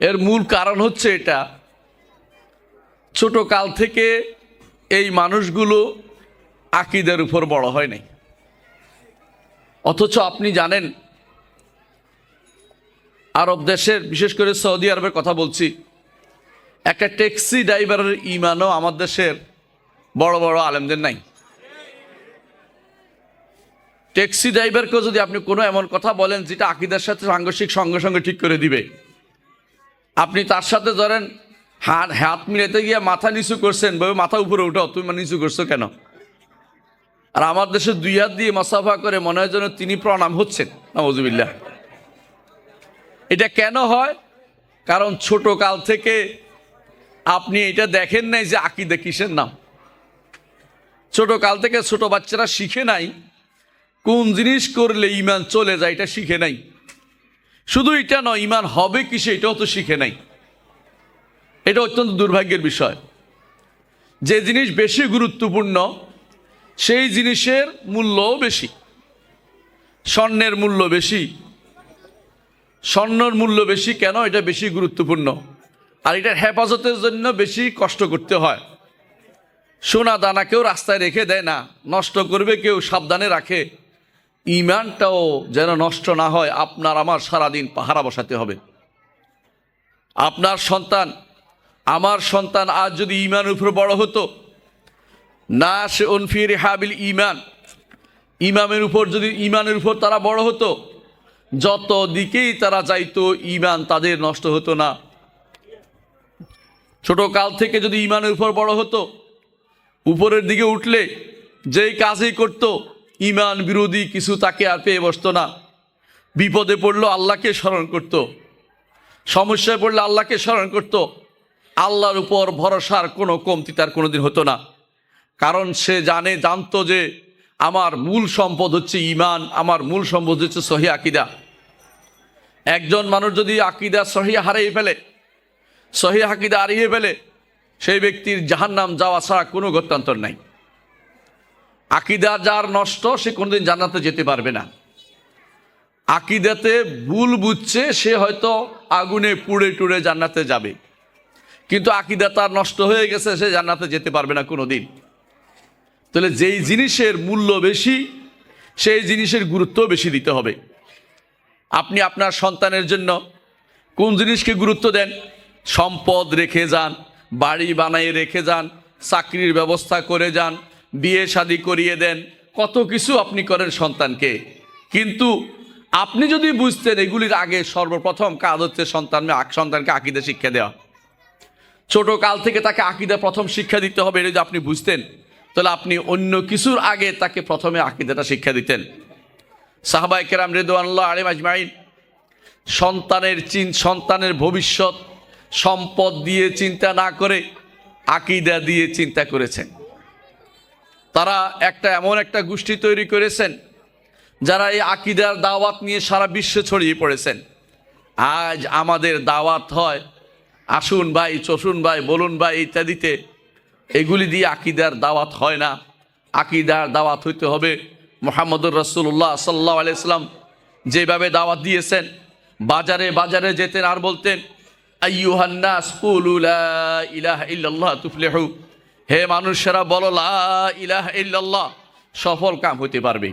এর মূল কারণ হচ্ছে এটা। ছোট কাল থেকে এই মানুষগুলো আকিদের উপর বড় হয় নাই। অথচ আপনি জানেন, আরব দেশের, বিশেষ করে সৌদি আরবের কথা বলছি, একটা ট্যাক্সি ড্রাইভারের ইমানও আমার দেশের বড় বড় আলেমদের নাই। ট্যাক্সি ড্রাইভারকেও যদি আপনি কোনো এমন কথা বলেন, যেটা আকিদার সাথে সাংঘর্ষিক সঙ্গে সঙ্গে ঠিক করে দিবে আপনি তার সাথে ধরেন, হাত হাত মিলাতে গিয়ে মাথা নিচু করছেন ভাবে মাথা উপরে উঠো তুমি মানে নিচু করছ কেন? আর আমার দেশে দুই হাত দিয়ে মাসাফা করে মনে হয় যেন তিনি প্রণাম হচ্ছেন নজুবিল্লাহ এটা কেন হয়? কারণ ছোট কাল থেকে আপনি এটা দেখেন নাই যে আকিদে কিসের নাম। ছোট কাল থেকে ছোট বাচ্চারা শিখে নাই, কোন জিনিস করলে ইমান চলে যায় এটা শিখে নাই। শুধু এটা নয়, ইমান হবে কিসে এটাও তো শিখে নাই। এটা অত্যন্ত দুর্ভাগ্যের বিষয়। যে জিনিস বেশি গুরুত্বপূর্ণ, সেই জিনিসের মূল্যও বেশি। স্বর্ণের মূল্য বেশি। স্বর্ণর মূল্য বেশি কেন? এটা বেশি গুরুত্বপূর্ণ। আর এটার হেফাজতের জন্য বেশি কষ্ট করতে হয়। সোনা দানা কেউ রাস্তায় রেখে দেয় না, নষ্ট করবে কেউ, সাবধানে রাখে। ইমানটাও যেন নষ্ট না হয়, আপনার আমার সারাদিন পাহারা বসাতে হবে। আপনার সন্তান, আমার সন্তান আজ যদি ইমানের উপর বড় হতো না সে অনফির হাবিল ইমান, ইমামের উপর যদি ইমানের উপর তারা বড় হতো, যত দিকেই তারা যাইতো, ইমান তাদের নষ্ট হতো না। ছোট কাল থেকে যদি ইমানের উপর বড় হতো, উপরের দিকে উঠলে যেই কাজই করত ইমান বিরোধী কিছু তাকে আর পেয়ে বসতো না। বিপদে পড়ল আল্লাহকে স্মরণ করত। সমস্যায় পড়লে আল্লাহকে স্মরণ করত। আল্লাহর উপর ভরসার কোনো কমতি তার কোনোদিন হতো না। কারণ সে জানে, জানতো যে আমার মূল সম্পদ হচ্ছে ইমান, আমার মূল সম্পদ হচ্ছে সহি আকিদা। একজন মানুষ যদি আকিদা সহি হারিয়ে ফেলে, সহি আকিদা হারিয়ে ফেলে, সেই ব্যক্তির জাহান্নাম যাওয়া ছাড়া কোনো গত্যান্তর নাই। আকিদা যার নষ্ট, সে কোনোদিন জান্নাতে যেতে পারবে না। আকিদাতে ভুল বুঝছে, সে হয়তো আগুনে পুড়ে টুড়ে জান্নাতে যাবে। কিন্তু আকিদা তার নষ্ট হয়ে গেছে, সে জান্নাতে যেতে পারবে না কোনো দিন তাহলে যেই জিনিসের মূল্য বেশি, সেই জিনিসের গুরুত্ব বেশি দিতে হবে। আপনি আপনার সন্তানের জন্য কোন জিনিসকে গুরুত্ব দেন? সম্পদ রেখে যান, বাড়ি বানাই রেখে যান, চাকরির ব্যবস্থা করে যান বিয়ে শাদি করিয়ে দেন, কত কিছু আপনি করেন সন্তানকে। কিন্তু আপনি যদি বুঝতেন এগুলির আগে সর্বপ্রথম কাজ হচ্ছে সন্তান সন্তানকে আকিদে শিক্ষা দেওয়া। ছোট কাল থেকে তাকে আকিদা প্রথম শিক্ষা দিতে হবে, এটা যদি আপনি বুঝতেন, তাহলে আপনি অন্য কিছুর আগে তাকে প্রথমে আকিদাটা শিক্ষা দিতেন। সাহাবাই কেরাম রেদওয়ানুল্লাহ আলিম আজমাইন সন্তানের চিন, সন্তানের ভবিষ্যৎ সম্পদ দিয়ে চিন্তা না করে, আকিদা দিয়ে চিন্তা করেছেন। তারা একটা এমন একটা গোষ্ঠী তৈরি করেছেন, যারা এই আকিদার দাওয়াত নিয়ে সারা বিশ্বে ছড়িয়ে পড়েছেন। আজ আমাদের দাওয়াত হয়, আসুন ভাই, চসুন ভাই, বলুন ভাই ইত্যাদিতে। এগুলি দিয়ে আকিদার দাওয়াত হয় না। আকিদার দাওয়াত হইতে হবে মোহাম্মদুর রসুল্লাহ সাল্লাহ আলাইসলাম যেভাবে দাওয়াত দিয়েছেন, বাজারে বাজারে যেতেন আর বলতেন আইয়ুহান্নাস কুলু লা ইলাহা ইল্লাল্লাহ তুফলিহু। হে মানুষেরা বলো, লা ইলাহা ইল্লাল্লাহ। সফল কাম হইতে পারবে।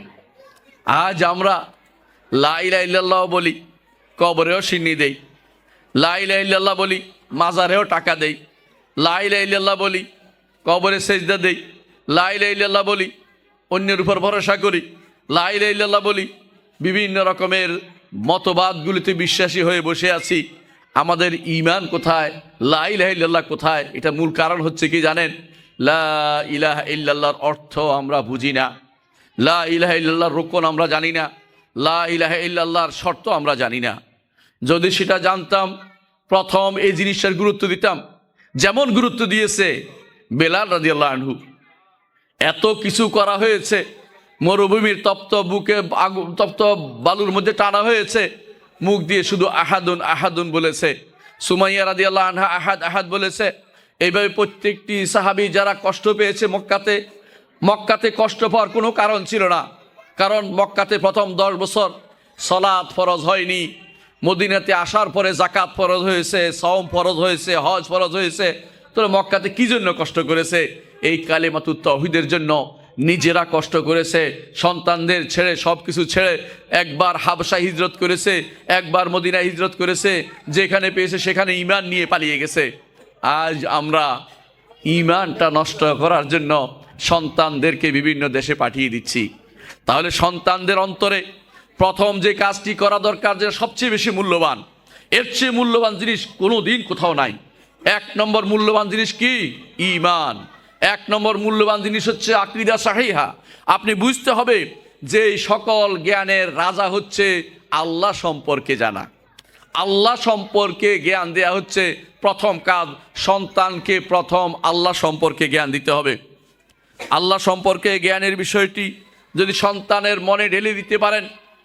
আজ আমরা লা ইলাহা ইল্লাল্লাহ বলি, কবরেও সিন্নি দেই। লা ইলাহা ইল্লাল্লাহ বলি, মাজারেও টাকা দেই। লা ইলাহা ইল্লাল্লাহ বলি, কবরে সেজদা দেই। লা ইলাহা ইল্লাল্লাহ বলি, অন্যের উপর ভরসা করি। লা ইলাহা ইল্লাল্লাহ বলি, বিভিন্ন রকমের মতবাদগুলিতে বিশ্বাসী হয়ে বসে আছি। আমাদের ইমান কোথায়? লা ইলাহা ইল্লাল্লাহ কোথায়? এটা মূল কারণ হচ্ছে কি জানেন? লা ইলাহা ইল্লাল্লাহর অর্থ আমরা বুঝি না। লা ইলাহ ইল্লাল্লাহর রোকন আমরা জানি না। লা ইলাহা ইল্লাল্লাহর শর্ত আমরা জানি না। যদি সেটা জানতাম, প্রথম এই জিনিসটার গুরুত্ব দিতাম। যেমন গুরুত্ব দিয়েছে বেলাল রাজিয়াল্লাহ আনহু। এত কিছু করা হয়েছে। মরুভূমির তপ্ত বুকে তপ্ত বালুর মধ্যে টানা হয়েছে। মুখ দিয়ে শুধু আহাদুন আহাদুন বলেছে। সুমাইয়া রাদি আল্লাহ আনহা আহাদ আহাদ বলেছে। এইভাবে প্রত্যেকটি সাহাবি যারা কষ্ট পেয়েছে মক্কাতে মক্কাতে কষ্ট পাওয়ার কোনো কারণ ছিল না। কারণ মক্কাতে প্রথম দশ বছর সলাৎ ফরজ হয়নি। মদিনাতে আসার পরে জাকাত ফরজ হয়েছে সওম ফরজ হয়েছে, হজ ফরজ হয়েছে। তোরা মক্কাতে কি জন্য কষ্ট করেছে? এই কালেমাতু তহিদের জন্য নিজেরা কষ্ট করেছে, সন্তানদের ছেড়ে সব কিছু ছেড়ে একবার হাবসা হিজরত করেছে, একবার মদিনা হিজরত করেছে, যেখানে পেয়েছে সেখানে ইমান নিয়ে পালিয়ে গেছে। আজ আমরা ইমানটা নষ্ট করার জন্য সন্তানদেরকে বিভিন্ন দেশে পাঠিয়ে দিচ্ছি। তাহলে সন্তানদের অন্তরে প্রথম যে কাজটি করা দরকার যে সবচেয়ে বেশি মূল্যবান, এর চেয়ে মূল্যবান জিনিস কোনো দিন কোথাও নাই। এক নম্বর মূল্যবান জিনিস কি? ইমান এক নম্বর মূল্যবান জিনিস হচ্ছে আকৃদা সাহিহা। আপনি বুঝতে হবে যে সকল জ্ঞানের রাজা হচ্ছে আল্লাহ সম্পর্কে জানা। আল্লাহ সম্পর্কে জ্ঞান দেয়া হচ্ছে, প্রথম কাজ সন্তানকে প্রথম আল্লাহ সম্পর্কে জ্ঞান দিতে হবে। আল্লাহ সম্পর্কে জ্ঞানের বিষয়টি যদি সন্তানের মনে ঢেলে দিতে পারেন,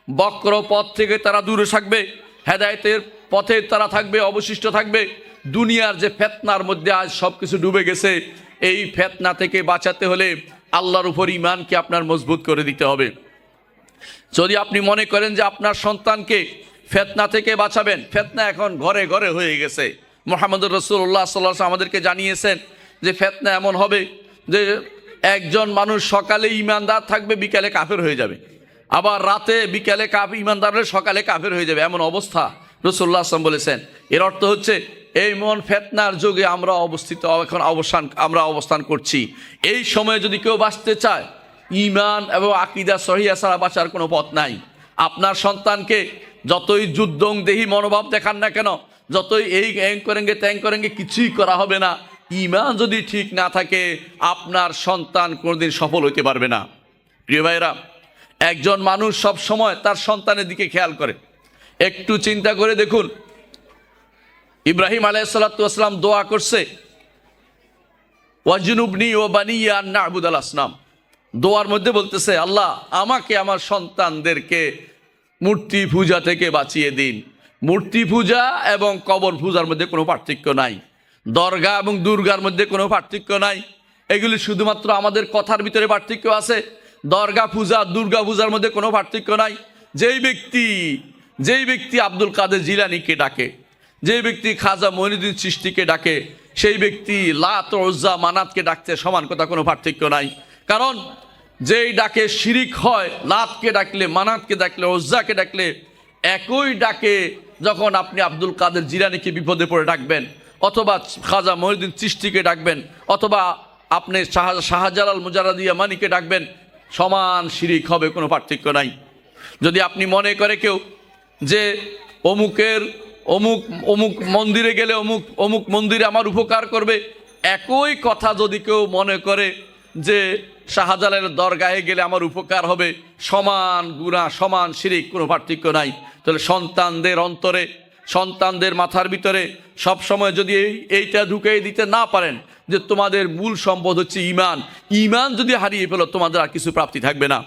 বক্র পথ থেকে তারা দূরে থাকবে, হেদায়েতের পথে তারা থাকবে, অবশিষ্ট থাকবে, দুনিয়ার যে ফেতনার মধ্যে আজ সব কিছু ডুবে গেছে, এই ফেতনা থেকে বাঁচাতে হলে আল্লাহর উপর ইমানকে আপনার মজবুত করে দিতে হবে। যদি আপনি মনে করেন যে আপনার সন্তানকে ফেতনা থেকে বাঁচাবেন। ফেতনা এখন ঘরে ঘরে হয়ে গেছে। মোহাম্মদ রসুল্লাহ সাল্লাহ আমাদেরকে জানিয়েছেন যে ফেতনা এমন হবে যে একজন মানুষ সকালে ইমানদার থাকবে, বিকালে কাফের হয়ে যাবে। আবার রাতে বিকালে কাফ ইমানদার হলে সকালে কাফের হয়ে যাবে। এমন অবস্থা রসুল্লাহ আসলাম বলেছেন। এর অর্থ হচ্ছে এই মন ফেতনার যুগে আমরা অবস্থিত, এখন অবসান, আমরা অবস্থান করছি। এই সময়ে যদি কেউ বাঁচতে চায় ইমান এবং আকিদা সহিয়া ছাড়া বাঁচার কোনো পথ নাই। আপনার সন্তানকে যতই যুদ্ধং দেহি মনোভাব দেখান না কেন, যতই এই অ্যাং করেঙ্গে ত্যাং করেঙ্গে, কিছুই করা হবে না। ইমান যদি ঠিক না থাকে, আপনার সন্তান কোনোদিন সফল হতে পারবে না। প্রিয় ভাইরা একজন মানুষ সব সময় তার সন্তানের দিকে খেয়াল করে। একটু চিন্তা করে দেখুন, ইব্রাহিম আলাইসাল্লাম দোয়া করছে, ওয়াজনুবনি ও বানিয়া নাবুদ আল আসলাম দোয়ার মধ্যে বলতেছে, আল্লাহ, আমাকে আমার সন্তানদেরকে মূর্তি পূজা থেকে বাঁচিয়ে দিন। মূর্তি পূজা এবং কবর পূজার মধ্যে কোনো পার্থক্য নাই। দরগা এবং দুর্গার মধ্যে কোনো পার্থক্য নাই। এগুলি শুধুমাত্র আমাদের কথার ভিতরে পার্থক্য আছে। দরগা পূজা, দুর্গা পূজার মধ্যে কোনো পার্থক্য নাই। যেই ব্যক্তি যেই ব্যক্তি আব্দুল কাদের জিলানিকে ডাকে যে ব্যক্তি খাজা মহিনুদ্দিন সৃষ্টিকে ডাকে, সেই ব্যক্তি লাত ওজ্জা মানাতকে ডাকতে সমান কথা কোনো পার্থক্য নাই। কারণ যেই ডাকে শিরিক হয়, লাতকে ডাকলে, মানাতকে ডাকলে, ওজ্জাকে ডাকলে, একই ডাকে যখন আপনি আব্দুল কাদের জিরানিকে বিপদে পড়ে ডাকবেন, অথবা খাজা মহিউদ্দিন সৃষ্টিকে ডাকবেন, অথবা আপনি শাহ শাহজালাল মুজারাদিয়া মানিকে ডাকবেন, সমান শিরিক হবে, কোনো পার্থক্য নাই। যদি আপনি মনে করে কেউ যে অমুকের, অমুক অমুক মন্দিরে গেলে অমুক অমুক মন্দিরে আমার উপকার করবে, একই কথা যদি কেউ মনে করে যে শাহজালালের দরগায়ে গেলে আমার উপকার হবে, সমান গুণা সমান শিরিক, কোনো পার্থক্য নাই। তাহলে সন্তানদের অন্তরে, সন্তানদের মাথার ভিতরে সব সময় যদি এই, এইটা ঢুকিয়ে দিতে না পারেন যে তোমাদের মূল সম্পদ হচ্ছে ইমান। ইমান যদি হারিয়ে ফেলো, তোমাদের আর কিছু প্রাপ্তি থাকবে না।